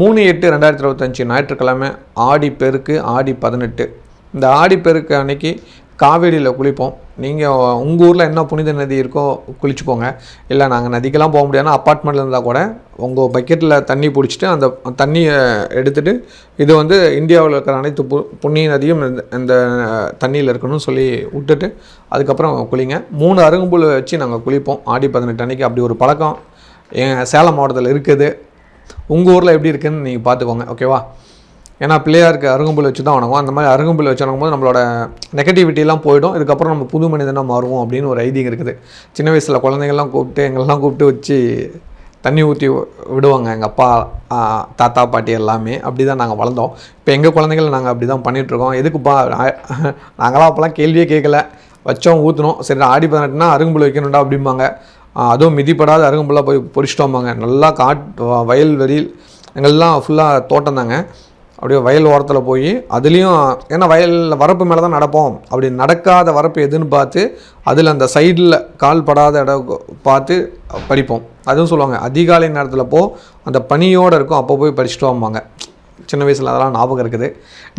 மூணு எட்டு ரெண்டாயிரத்தி இருபத்தஞ்சி ஞாயிற்றுக்கிழமை ஆடி பெருக்கு ஆடி பதினெட்டு. இந்த ஆடி பெருக்கு அன்னைக்கு காவேரியில் குளிப்போம். நீங்கள் உங்கள் ஊரில் என்ன புனித நதி இருக்கோ குளிச்சுக்கோங்க. இல்லை நாங்கள் நதிக்கெல்லாம் போக முடியாதுன்னா அப்பார்ட்மெண்ட்டில் இருந்தால் கூட உங்கள் பக்கெட்டில் தண்ணி பிடிச்சிட்டு அந்த தண்ணியை எடுத்துகிட்டு இது வந்து இந்தியாவில் இருக்கிற அனைத்து பு புண்ணிய நதியும் இந்த இந்த தண்ணியில் இருக்கணும்னு சொல்லி விட்டுட்டு அதுக்கப்புறம் குளிங்க. மூணு அருகம்புல் வச்சு நாங்கள் குளிப்போம். ஆடி பதினெட்டு அன்னைக்கு அப்படி ஒரு பழக்கம். என் சேலம் மாவட்டத்தில் இருக்குது. உங்கள் ஊரில் எப்படி இருக்குன்னு நீங்கள் பார்த்துக்கோங்க ஓகேவா ஏன்னா பிள்ளையாருக்கு அருகம்புல் வச்சு தான் வணங்குவோம் அந்த மாதிரி அருகம்புல் வச்சு வணங்கும்போது நம்மளோட நெகட்டிவிட்டிலாம் போயிடும். இதுக்கப்புறம் நம்ம புது மனிதனாக மாறுவோம் அப்படின்னு ஒரு ஐதீகம் இருக்குது. சின்ன வயசில் குழந்தைங்கள்லாம் கூப்பிட்டு எங்களெல்லாம் கூப்பிட்டு வச்சு தண்ணி ஊற்றி விடுவாங்க. எங்கள் அப்பா தாத்தா பாட்டி எல்லாமே அப்படி தான் நாங்கள் வளர்ந்தோம். இப்போ எங்கள் குழந்தைகள் நாங்கள் அப்படி தான் பண்ணிகிட்ருக்கோம் எதுக்குப்பா நாங்களாம் அப்போல்லாம் கேள்வியே கேட்கல. வச்சோம் ஊற்றுனோம் சரி ஆடி பதினெட்டுனா அருகம்புல் வைக்கணும்டா அப்படிம்பாங்க. அதுவும் மிதிப்படாத அருகம்புல்லாக போய் பொறிச்சிட்டோம்பாங்க நல்லா காட் வயல் வெளியில் எங்கெல்லாம் ஃபுல்லாக தோட்டம் தாங்க. அப்படியே வயல் ஓரத்தில் போய் அதுலேயும் ஏன்னா வயலில் வரப்பு மேலே தான் நடப்போம். அப்படி நடக்காத வரப்பு எதுன்னு பார்த்து அதில் அந்த சைடில் கால் படாத இடம் பார்த்து படிப்போம் அதுவும் சொல்லுவாங்க அதிகாலை நேரத்தில் போ அந்த பனியோடு இருக்கும் அப்போ போய் படிச்சுட்டு வாம்பாங்க சின்ன வயசில் அதெல்லாம் ஞாபகம் இருக்குது.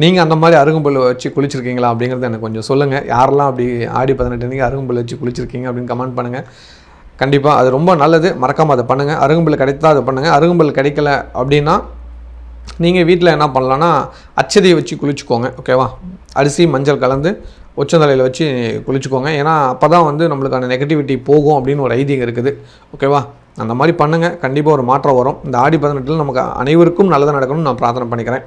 நீங்கள் அந்த மாதிரி அருகம்புல் வச்சு குளிச்சிருக்கீங்களா அப்படிங்கிறத எனக்கு கொஞ்சம் சொல்லுங்கள் யாரெல்லாம் அப்படி ஆடி பதினெட்டு அன்றைக்கி அருகம்புல் வச்சு குளிச்சிருக்கீங்க அப்படின்னு கமெண்ட் பண்ணுங்கள் கண்டிப்பாக அது ரொம்ப நல்லது. மறக்காமல் அதை பண்ணுங்கள் அருகம்புல் கிடைத்தா அதை பண்ணுங்கள் அருகம்புல் கிடைக்கல அப்படின்னா நீங்கள் வீட்டில் என்ன பண்ணலான்னா அச்சதையை வச்சு குளிச்சுக்கோங்க. ஓகேவா அரிசி மஞ்சள் கலந்து உச்சந்தலையில் வச்சு குளிச்சுக்கோங்க. ஏன்னா அப்போ தான் வந்து நம்மளுக்கான நெகட்டிவிட்டி போகும் அப்படின்னு ஒரு ஐதீகம் இருக்குது. ஓகேவா அந்த மாதிரி பண்ணுங்கள் கண்டிப்பாக ஒரு மாற்றம் வரும். இந்த ஆடி பதினெட்டில் நமக்கு அனைவருக்கும் நல்லதாக நடக்கணும்னு நான் பிரார்த்தனை பண்ணிக்கிறேன்.